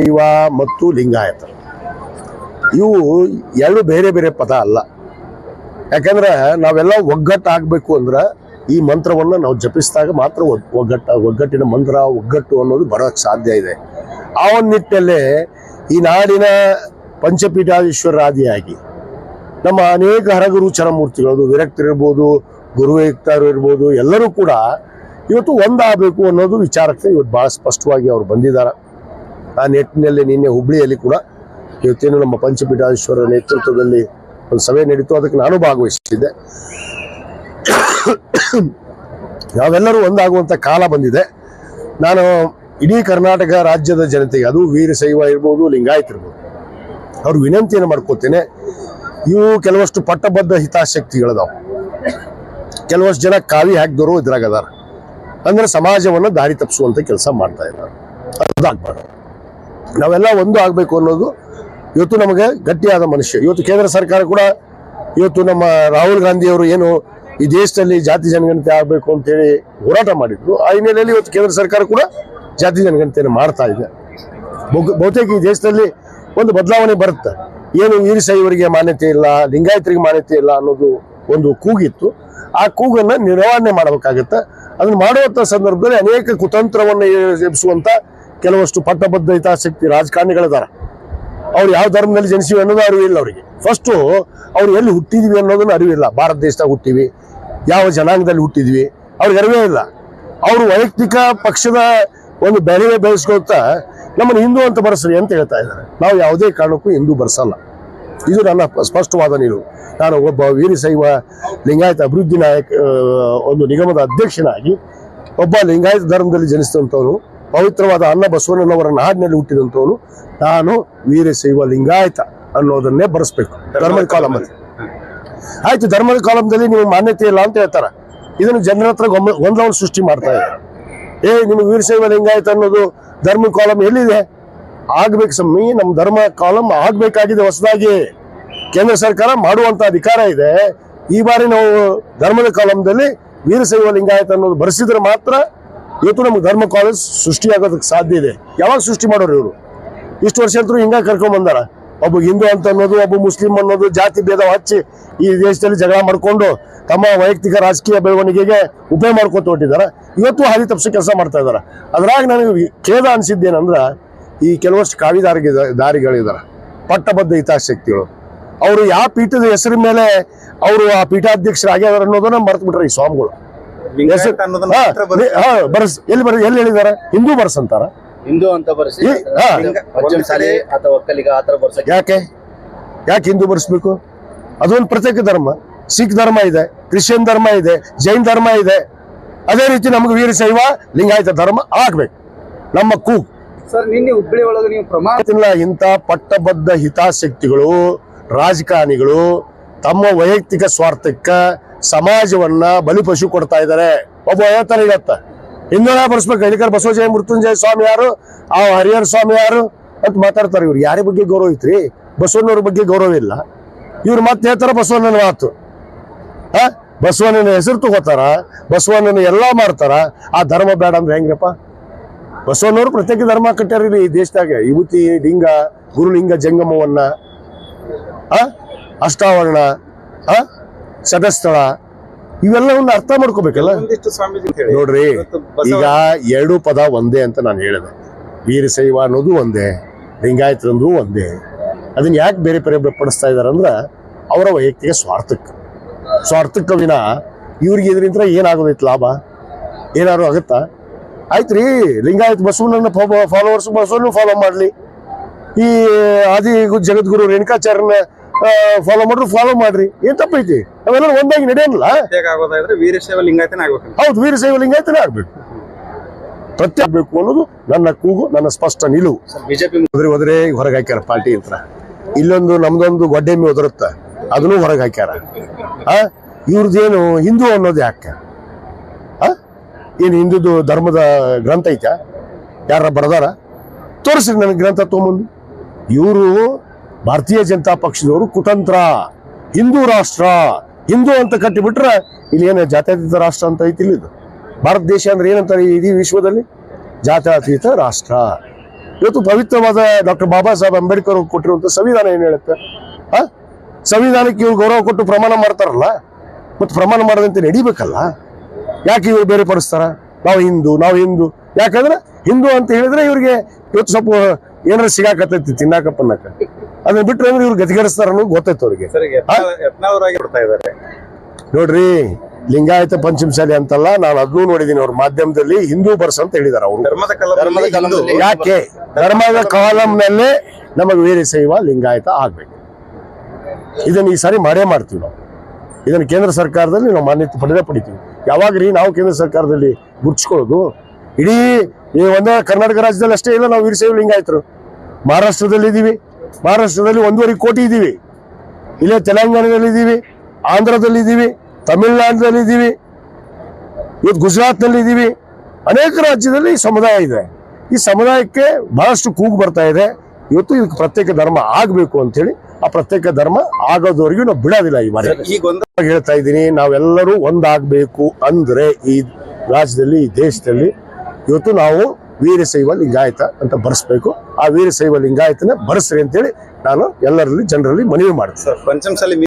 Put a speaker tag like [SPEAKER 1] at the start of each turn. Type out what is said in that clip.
[SPEAKER 1] ಶೈವ ಮತ್ತು ಲಿಂಗಾಯತ. ಇವು ಎರಡು ಬೇರೆ ಬೇರೆ ಪದ ಅಲ್ಲ. ಯಾಕಂದ್ರೆ ನಾವೆಲ್ಲ ಒಗ್ಗಟ್ಟಾಗಬೇಕು ಅಂದ್ರೆ ಈ ಮಂತ್ರವನ್ನು ನಾವು ಜಪಿಸಿದಾಗ ಮಾತ್ರ ಒಗ್- ಒಗ್ಗಟ್ಟ, ಒಗ್ಗಟ್ಟಿನ ಮಂತ್ರ, ಒಗ್ಗಟ್ಟು ಅನ್ನೋದು ಬರೋಕ್ಕೆ ಸಾಧ್ಯ ಇದೆ. ಆ ಒಂದು ನಿಟ್ಟಿನಲ್ಲೇ ಈ ನಾಡಿನ ಪಂಚಪೀಠಾಧೀಶ್ವರಾದಿಯಾಗಿ ನಮ್ಮ ಅನೇಕ ಹರಗುರು ಚರಮೂರ್ತಿಗಳದು ವಿರಕ್ತರಿರ್ಬೋದು, ಗುರುವೇಕ್ತರು ಇರ್ಬೋದು, ಎಲ್ಲರೂ ಕೂಡ ಇವತ್ತು ಒಂದಾಗಬೇಕು ಅನ್ನೋದು ವಿಚಾರಕ್ಕೆ ಇವತ್ತು ಭಾಳ ಸ್ಪಷ್ಟವಾಗಿ ಅವರು ಬಂದಿದ್ದಾರೆ. ಆ ನಿಟ್ಟಿನಲ್ಲಿ ನಿನ್ನೆ ಹುಬ್ಳಿಯಲ್ಲಿ ಕೂಡ ಇವತ್ತೇನು ನಮ್ಮ ಪಂಚಪೀಠಾಧೀಶ್ವರ ನೇತೃತ್ವದಲ್ಲಿ ಒಂದು ಸಭೆ ನಡೀತು. ಅದಕ್ಕೆ ನಾನು ಭಾಗವಹಿಸಿದ್ದೆ ನಾವೆಲ್ಲರೂ ಒಂದಾಗುವಂಥ ಕಾಲ ಬಂದಿದೆ. ನಾನು ಇಡೀ ಕರ್ನಾಟಕ ರಾಜ್ಯದ ಜನತೆಗೆ ಅದು ವೀರಶೈವ ಇರ್ಬೋದು, ಲಿಂಗಾಯತ್ ಇರ್ಬೋದು. ಅವ್ರ ವಿನಂತಿಯನ್ನು ಮಾಡ್ಕೋತೇನೆ. ಇವು ಕೆಲವಷ್ಟು ಪಟ್ಟಬದ್ಧ ಹಿತಾಸಕ್ತಿಗಳದಾವ. ಕೆಲವಷ್ಟು ಜನ ಕಾವಿ ಹಾಕಿದವರು ಇದ್ರಾಗದಾರ ಅಂದ್ರೆ. ಸಮಾಜವನ್ನು ದಾರಿ ತಪ್ಪಿಸುವಂತ ಕೆಲಸ ಮಾಡ್ತಾ ಇದ್ದಾರೆ ಅದಾಗ್ಬಾರ್ದು ನಾವೆಲ್ಲ ಒಂದು ಆಗಬೇಕು ಅನ್ನೋದು ಇವತ್ತು ನಮಗೆ ಗಟ್ಟಿಯಾದ ಮನುಷ್ಯ. ಇವತ್ತು ಕೇಂದ್ರ ಸರ್ಕಾರ ಕೂಡ ಇವತ್ತು ನಮ್ಮ ರಾಹುಲ್ ಗಾಂಧಿ ಅವರು ಏನು ಈ ದೇಶದಲ್ಲಿ ಜಾತಿ ಜನಗಣತಿ ಆಗಬೇಕು ಅಂತೇಳಿ ಹೋರಾಟ ಮಾಡಿದ್ರು. ಆ ಹಿನ್ನೆಲೆಯಲ್ಲಿ ಇವತ್ತು ಕೇಂದ್ರ ಸರ್ಕಾರ ಕೂಡ ಜಾತಿ ಜನಗಣತಿಯನ್ನು ಮಾಡ್ತಾ ಇದೆ. ಬಹುತೇಕ ಈ ದೇಶದಲ್ಲಿ ಒಂದು ಬದಲಾವಣೆ ಬರುತ್ತೆ. ಏನು ವೀರಶೈವರಿಗೆ ಮಾನ್ಯತೆ ಇಲ್ಲ, ಲಿಂಗಾಯತರಿಗೆ ಮಾನ್ಯತೆ ಇಲ್ಲ ಅನ್ನೋದು ಒಂದು ಕೂಗಿತ್ತು. ಆ ಕೂಗನ್ನು ನಿರ್ವಹಣೆ ಮಾಡಬೇಕಾಗತ್ತೆ. ಅದನ್ನು ಮಾಡುವಂಥ ಸಂದರ್ಭದಲ್ಲಿ ಅನೇಕ ಕುತಂತ್ರವನ್ನು ಎಬ್ಬಿಸುವಂತ ಕೆಲವಷ್ಟು ಪಟ್ಟಬದ್ಧ ಹಿತಾಸಕ್ತಿ ರಾಜಕಾರಣಿಗಳಿದ್ದಾರೆ. ಅವ್ರು ಯಾವ ಧರ್ಮದಲ್ಲಿ ಜನಿಸಿವೆ ಅನ್ನೋದು ಅರಿವಿಲ್ಲ ಅವರಿಗೆ. ಫಸ್ಟು ಅವ್ರು ಎಲ್ಲಿ ಹುಟ್ಟಿದ್ವಿ ಅನ್ನೋದನ್ನು ಅರಿವಿಲ್ಲ. ಭಾರತ ದೇಶದಾಗ ಹುಟ್ಟಿವಿ ಯಾವ ಜನಾಂಗದಲ್ಲಿ ಹುಟ್ಟಿದ್ವಿ, ಅವ್ರಿಗೆ ಅರಿವೇ ಇಲ್ಲ. ಅವರು ವೈಯಕ್ತಿಕ ಪಕ್ಷದ ಒಂದು ಬೆಲೆ ಬೆಳೆಸ್ಕೊಳ್ತಾ ನಮ್ಮನ್ನು ಹಿಂದೂ ಅಂತ ಬರೆಸ್ರಿ ಅಂತ ಹೇಳ್ತಾ ಇದ್ದಾರೆ. ನಾವು ಯಾವುದೇ ಕಾರಣಕ್ಕೂ ಹಿಂದೂ ಬರ್ಸಲ್ಲ. ಇದು ನನ್ನ ಸ್ಪಷ್ಟವಾದ ನೀರು ನಾನು ಒಬ್ಬ ವೀರಶೈವ ಲಿಂಗಾಯತ ಅಭಿವೃದ್ಧಿ ನಾಯಕ ಒಂದು ನಿಗಮದ ಅಧ್ಯಕ್ಷನಾಗಿ ಒಬ್ಬ ಲಿಂಗಾಯತ ಧರ್ಮದಲ್ಲಿ ಜನಿಸಿದಂಥವನು. ಪವಿತ್ರವಾದ ಅನ್ನ ಬಸವಣ್ಣನವರ ನಾಡಿನಲ್ಲಿ ಹುಟ್ಟಿದಂಥವನು ನಾನು ವೀರಶೈವ ಲಿಂಗಾಯತ ಅನ್ನೋದನ್ನೇ ಬರೆಸ್ಬೇಕು. ಧರ್ಮದ ಕಾಲಮಲ್ಲಿ ಆಯ್ತು ಧರ್ಮದ ಕಾಲಮದಲ್ಲಿ ನಿಮಗೆ ಮಾನ್ಯತೆ ಇಲ್ಲ ಅಂತ ಹೇಳ್ತಾರೆ. ಇದನ್ನು ಜನರ ಹತ್ರ ಗೊಂದಲವನ್ನು ಸೃಷ್ಟಿ ಮಾಡ್ತಾ ಇದ್ದಾರೆ ಏ ನಿಮ್ಗೆ ವೀರಶೈವ ಲಿಂಗಾಯತ ಅನ್ನೋದು ಧರ್ಮ ಕಾಲಂ ಎಲ್ಲಿದೆ? ಆಗ್ಬೇಕು ಸಮ್ಮಿ ನಮ್ಮ ಧರ್ಮ ಕಾಲಂ ಆಗ್ಬೇಕಾಗಿದೆ ಹೊಸದಾಗಿ. ಕೇಂದ್ರ ಸರ್ಕಾರ ಮಾಡುವಂತ ಅಧಿಕಾರ ಇದೆ. ಈ ಬಾರಿ ನಾವು ಧರ್ಮದ ಕಾಲಂದಲ್ಲಿ ವೀರಶೈವ ಲಿಂಗಾಯತ ಅನ್ನೋದು ಬರೆಸಿದ್ರೆ ಮಾತ್ರ ಇವತ್ತು ನಮ್ಗೆ ಧರ್ಮ ಕಾಲೇಜ್ ಸೃಷ್ಟಿಯಾಗೋದಕ್ಕೆ ಸಾಧ್ಯ ಇದೆ. ಯಾವಾಗ ಸೃಷ್ಟಿ ಮಾಡೋರು ಇವರು? ಇಷ್ಟು ವರ್ಷ ಅಂತೂ ಹಿಂಗೆ ಕರ್ಕೊಂಡ್ ಬಂದಾರ. ಒಬ್ಬ ಹಿಂದೂ ಅಂತ ಅನ್ನೋದು, ಒಬ್ಬ ಮುಸ್ಲಿಂ ಅನ್ನೋದು, ಜಾತಿ ಭೇದ ಹಚ್ಚಿ ಈ ದೇಶದಲ್ಲಿ ಜಗಳ ಮಾಡ್ಕೊಂಡು ತಮ್ಮ ವೈಯಕ್ತಿಕ ರಾಜಕೀಯ ಬೆಳವಣಿಗೆಗೆ ಉಪಯೋಗ ಮಾಡ್ಕೊತ ಹೊಟ್ಟಿದ್ದಾರೆ ಇವತ್ತು ಹಾದಿ ತಪ್ಪಿಸಿ ಕೆಲಸ ಮಾಡ್ತಾ ಇದ್ದಾರೆ. ಅದ್ರಾಗ ನನಗೆ ಖೇದ ಅನ್ಸಿದ್ದೇನಂದ್ರ, ಈ ಕೆಲವಷ್ಟು ಕಾವಿದಾರಿಗೆ ದಾರಿಗಳಿದಾರೆ. ಪಟ್ಟಬದ್ಧ ಹಿತಾಸಕ್ತಿಗಳು. ಅವರು ಯಾವ ಪೀಠದ ಹೆಸರಿನ ಮೇಲೆ ಅವರು ಆ ಪೀಠಾಧ್ಯಕ್ಷರಾಗ್ಯಾರ ಅನ್ನೋದನ್ನ ಮರ್ತು ಬಿಟ್ರೆ ಈ ಸ್ವಾಮಿಗಳು.
[SPEAKER 2] ಬರೆಸಿ-
[SPEAKER 1] ಎಲ್ಲಿ ಬರ್ ಎಲ್ಲಿ ಹೇಳಿದಾರೆ ಹಿಂದೂ ಬರ್ಸ್ ಅಂತಾರ?
[SPEAKER 3] ಹಿಂದೂ ಅಂತ ಬರ್ಸಿ. ಶಾಲೆ. ಅಥವಾ ಒಕ್ಕಲಿಗ ಆತರ ಬರ್ಸ
[SPEAKER 1] ಯಾಕೆ? ಯಾಕೆ ಹಿಂದೂ ಬರ್ಸ್ಬೇಕು? ಅದೊಂದು ಪ್ರತ್ಯೇಕ ಧರ್ಮ. ಸಿಖ್ ಧರ್ಮ ಇದೆ ಕ್ರಿಶ್ಚಿಯನ್ ಧರ್ಮ ಇದೆ ಜೈನ್ ಧರ್ಮ ಇದೆ. ಅದೇ ರೀತಿ ನಮಗೆ ವೀರಶೈವ ಲಿಂಗಾಯತ ಧರ್ಮ ಆಗ್ಬೇಕು. ನಮ್ಮ ಕೂ
[SPEAKER 4] ಸರ್ ನಿನ್ನೆ ಹುಬ್ಬಳ್ಳಿ ಒಳಗೆ ನೀವು ಪ್ರಮಾಣ
[SPEAKER 1] ಇಲ್ಲ ಇಂಥ ಪಟ್ಟಬದ್ಧ ಹಿತಾಸಕ್ತಿಗಳು ರಾಜಕಾರಣಿಗಳು ತಮ್ಮ ವೈಯಕ್ತಿಕ ಸ್ವಾರ್ಥಕ್ಕ ಸಮಾಜವನ್ನ ಬಲಿಪಶು ಕೊಡ್ತಾ ಇದ್ದಾರೆ. ಒಬ್ಬ ಹೇಳ್ತಾನೆ ಇವತ್ತ ಹಿಂದೂನ ಬರ್ಸ್ಬೇಕು ಹೇಳಿಕರ್ ಬಸವಜಯ ಮೃತ್ಯುಂಜಯ ಸ್ವಾಮಿ ಯಾರು? ಆ ಹರಿಹರ ಸ್ವಾಮಿ ಯಾರು? ಅಂತ ಮಾತಾಡ್ತಾರೆ ಇವ್ರು. ಯಾರ ಬಗ್ಗೆ ಗೌರವ ಐತ್ರಿ? ಬಸವಣ್ಣವ್ರ ಬಗ್ಗೆ ಗೌರವ ಇಲ್ಲ. ಇವ್ರು ಮತ್ತೆ ಹೇಳ್ತಾರ ಬಸವಣ್ಣನ ಮಾತು. ಹ ಬಸವಣ್ಣನ ಹೆಸರು ತಗೋತಾರ. ಬಸವಣ್ಣನ ಎಲ್ಲಾ ಮಾಡ್ತಾರ. ಆ ಧರ್ಮ ಬೇಡ ಅಂದ್ರೆ ಹೆಂಗ್ರಪ್ಪ? ಬಸವಣ್ಣವ್ರು ಪ್ರತ್ಯೇಕ ಧರ್ಮ ಕಟ್ಟಾರ ಈ ದೇಶದಾಗ. ಯುವತಿ ಲಿಂಗ, ಗುರುಲಿಂಗ, ಜಂಗಮವನ್ನ. ಅಷ್ಟಾವರಣ. ಆ? ಸದಸ್ಥಳ ಇವೆಲ್ಲವನ್ನ ಅರ್ಥ ಮಾಡ್ಕೋಬೇಕಲ್ಲ? ನೋಡ್ರಿ ಈಗ ಎರಡು ಪದ ಒಂದೇ ಅಂತ ನಾನು ಹೇಳಿದೆ. ವೀರಶೈವ ಅನ್ನೋದು ಒಂದೇ ಲಿಂಗಾಯತರಂದ್ರೂ ಒಂದೇ. ಅದನ್ನ ಯಾಕೆ ಬೇರೆ ಬೇರೆ ಪಡಿಸ್ತಾ ಇದಾರೆ ಅಂದ್ರೆ ಅವರ ವೈಯಕ್ತಿಕ ಸ್ವಾರ್ಥಕ್ಕೆ. ಸ್ವಾರ್ಥಕ್ಕೆ ವಿನ ಇವ್ರಿಗೆ ಇದ್ರಿಂದ ಏನಾಗೋದೈತೆ ಲಾಭ? ಏನಾದ್ರು ಆಗುತ್ತಾ? ರೀ ಲಿಂಗಾಯತ್ ಬಸವನನ್ನ ಫಾಲೋವರ್ಸ್ ಬಸವಣ್ಣ ಫಾಲೋ ಮಾಡಲಿ. ಈ ಆದಿ ಜಗದ್ಗುರು ರೇಣುಕಾಚಾರ್ಯನ ಫಾಲೋ ಮಾಡ್ರಿ ಫಾಲೋ ಮಾಡ್ರಿ. ಏನ್ ತಪ್ಪೈತಿ? ಅವೆಲ್ಲ ಒಂದಾಗಿ ನಡೆಯಲ್ಲ
[SPEAKER 2] ವೀರಶೈವ ಲಿಂಗಾಯತನೇ ಆಗ್ಬೇಕು
[SPEAKER 1] ಹೌದು ವೀರಶೈವ ಲಿಂಗಾಯತನೇ ಆಗ್ಬೇಕು. ಪ್ರತಿ ಆಗ್ಬೇಕು ಅನ್ನೋದು ನನ್ನ ಕೂಗು ನನ್ನ ಸ್ಪಷ್ಟ ನಿಲುವು.
[SPEAKER 3] ಬಿಜೆಪಿ
[SPEAKER 1] ಹೋದ್ರೆ ಹೋದ್ರೆ ಹೊರಗೆ ಹಾಕ್ಯಾರ ಪಾರ್ಟಿ ಅಂತ. ಇಲ್ಲೊಂದು ನಮ್ದೊಂದು ಗೊಡ್ಡೆಮ್ಮಿ ಒದರುತ್ತೆ? ಅದನ್ನು ಹೊರಗೆ ಹಾಕ್ಯಾರ. ಆ? ಇವ್ರದ್ದೇನು ಹಿಂದೂ ಅನ್ನೋದು ಯಾಕೆ? ಆ? ಏನು ಹಿಂದೂದು ಧರ್ಮದ ಗ್ರಂಥ ಐತಾ ಯಾರ ಬರ್ದಾರ ತೋರಿಸ್ರಿ ನನಗೆ ಗ್ರಂಥ ತೊಗೊಂಬಂದು. ಇವರು ಭಾರತೀಯ ಜನತಾ ಪಕ್ಷದವರು ಕುತಂತ್ರ. ಹಿಂದೂ ರಾಷ್ಟ್ರ. ಹಿಂದೂ ಅಂತ ಕಟ್ಟಿಬಿಟ್ರೆ ಇಲ್ಲಿ ಏನು ಜಾತ್ಯತೀತ ರಾಷ್ಟ್ರ ಅಂತ ಐತಿ ಇಲ್ಲಿ ಭಾರತ ದೇಶ ಅಂದ್ರೆ ಏನಂತಾರೆ ಇಡೀ ವಿಶ್ವದಲ್ಲಿ? ಜಾತ್ಯತೀತ ರಾಷ್ಟ್ರ. ಇವತ್ತು ಪವಿತ್ರವಾದ ಡಾಕ್ಟರ್ ಬಾಬಾ ಸಾಹೇಬ್ ಅಂಬೇಡ್ಕರ್ ಅವ್ರು ಕೊಟ್ಟಿರುವಂತ ಸಂವಿಧಾನ ಏನ್ ಹೇಳುತ್ತೆ? ಆ? ಸಂವಿಧಾನಕ್ಕೆ ಇವ್ರು ಗೌರವ ಕೊಟ್ಟು ಪ್ರಮಾಣ ಮಾಡ್ತಾರಲ್ಲ? ಮತ್ತೆ ಪ್ರಮಾಣ ಮಾಡದಂತೆ ನಡಿಬೇಕಲ್ಲ? ಯಾಕೆ ಇವ್ರು ಬೇರೆ ಪಡಿಸ್ತಾರ ನಾವು ಹಿಂದೂ ನಾವು ಹಿಂದೂ. ಯಾಕಂದ್ರೆ ಹಿಂದೂ ಅಂತ ಹೇಳಿದ್ರೆ ಇವ್ರಿಗೆ ಇವತ್ತು ಸ್ವಲ್ಪ ಏನಾರ ಸಿಗಾಕತ್ತೈತಿ ತಿನ್ನಾಕ ಪನ್ನಾಕ ಅದನ್ನ ಬಿಟ್ರೆ ಅಂದ್ರೆ ಇವ್ರು ಗತಿಗರಿಸ್ತಾರ ಅನ್ನೋದು ಗೊತ್ತೈತೆ ಅವ್ರಿಗೆ.
[SPEAKER 2] ಸರ್ ಬಿಡ್ತಾ ಇದ್ದಾರೆ.
[SPEAKER 1] ನೋಡ್ರಿ ಲಿಂಗಾಯತ ಪಂಚಮಶಾಲಿ ಅಂತಲ್ಲ ನಾನು ಅದನ್ನೂ ನೋಡಿದೀನಿ ಅವ್ರ ಮಾಧ್ಯಮದಲ್ಲಿ ಹಿಂದೂ ಬರ್ಸ ಅಂತ ಹೇಳಿದಾರೆ ಅವರು. ಯಾಕೆ? ಧರ್ಮದ ಕಾಲಂನಲ್ಲೇ ನಮಗೆ ವೀರಶೈವ ಲಿಂಗಾಯತ ಆಗ್ಬೇಕು. ಇದನ್ನ ಈ ಸಾರಿ ಮಾಡೇ ಮಾಡ್ತೀವಿ ನಾವು. ಇದನ್ನ ಕೇಂದ್ರ ಸರ್ಕಾರದಲ್ಲಿ ನಾವು ಮಾನ್ಯತೆ ಪಡೆದೇ ಪಡಿತೀವಿ. ಯಾವಾಗ ರೀ ನಾವು ಕೇಂದ್ರ ಸರ್ಕಾರದಲ್ಲಿ ಗುರ್ಚ್ಕೊಳ್ಳೋದು? ಇಡೀ ಈ ಒಂದೇ ಕರ್ನಾಟಕ ರಾಜ್ಯದಲ್ಲಿ ಅಷ್ಟೇ ಇಲ್ಲ ನಾವು ವೀರಶೈವ ಲಿಂಗಾಯತರು ಮಹಾರಾಷ್ಟ್ರದಲ್ಲಿ ಇದ್ದೀವಿ. ಮಹಾರಾಷ್ಟ್ರದಲ್ಲಿ ಒಂದೂವರೆ ಕೋಟಿ ಇದ್ದೀವಿ. ಇಲ್ಲೇ ತೆಲಂಗಾಣದಲ್ಲಿ ಇದ್ದೀವಿ ಆಂಧ್ರದಲ್ಲಿ ಇದ್ದೀವಿ ತಮಿಳುನಾಡಿನಲ್ಲಿ ಇದ್ದೀವಿ ಇವತ್ತು ಗುಜರಾತ್ನಲ್ಲಿ ಇದ್ದೀವಿ. ಅನೇಕ ರಾಜ್ಯದಲ್ಲಿ ಈ ಸಮುದಾಯ ಇದೆ. ಈ ಸಮುದಾಯಕ್ಕೆ ಬಹಳಷ್ಟು ಕೂಗು ಬರ್ತಾ ಇದೆ. ಇವತ್ತು ಇದಕ್ಕೆ ಪ್ರತ್ಯೇಕ ಧರ್ಮ ಆಗಬೇಕು ಅಂತೇಳಿ ಆ ಪ್ರತ್ಯೇಕ ಧರ್ಮ ಆಗೋದವರೆಗೂ ನಾವು ಬಿಡೋದಿಲ್ಲ ಈ ಬಾರಿ.
[SPEAKER 2] ಈಗ ಒಂದು
[SPEAKER 1] ಹೇಳ್ತಾ ಇದ್ದೀನಿ ನಾವೆಲ್ಲರೂ ಒಂದಾಗಬೇಕು ಅಂದರೆ ಈ ರಾಜ್ಯದಲ್ಲಿ ಈ ದೇಶದಲ್ಲಿ ಇವತ್ತು ನಾವು ವೀರಶೈವ ಲಿಂಗಾಯತ ಅಂತ ಬರೆಸ್ಬೇಕು. ಆ ವೀರಶೈವ ಲಿಂಗಾಯತನ ಬರೆಸ್ರಿ ಅಂತೇಳಿ ನಾನು ಎಲ್ಲರಲ್ಲಿ, ಜನರಲ್ಲಿ ಮನವಿ ಮಾಡ್ತೀನಿ.